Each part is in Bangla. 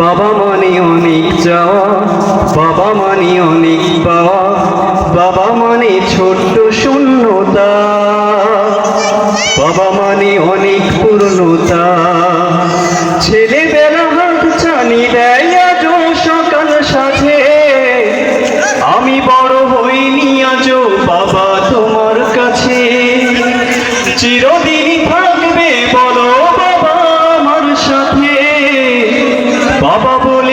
বাবা মানে অনেক যাওয়া বাবা মানে অনেক পাওয়া, বাবা মানে ছোট্ট শূন্যতা, বাবা মানে অনেক পূর্ণতা। ছেলেবেলা হাত ছানি দেয় আজ সকাল সাথে আমি বড় হইনি আজ বাবা তোমার কাছে। চিরদিনই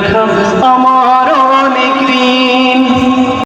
ভালো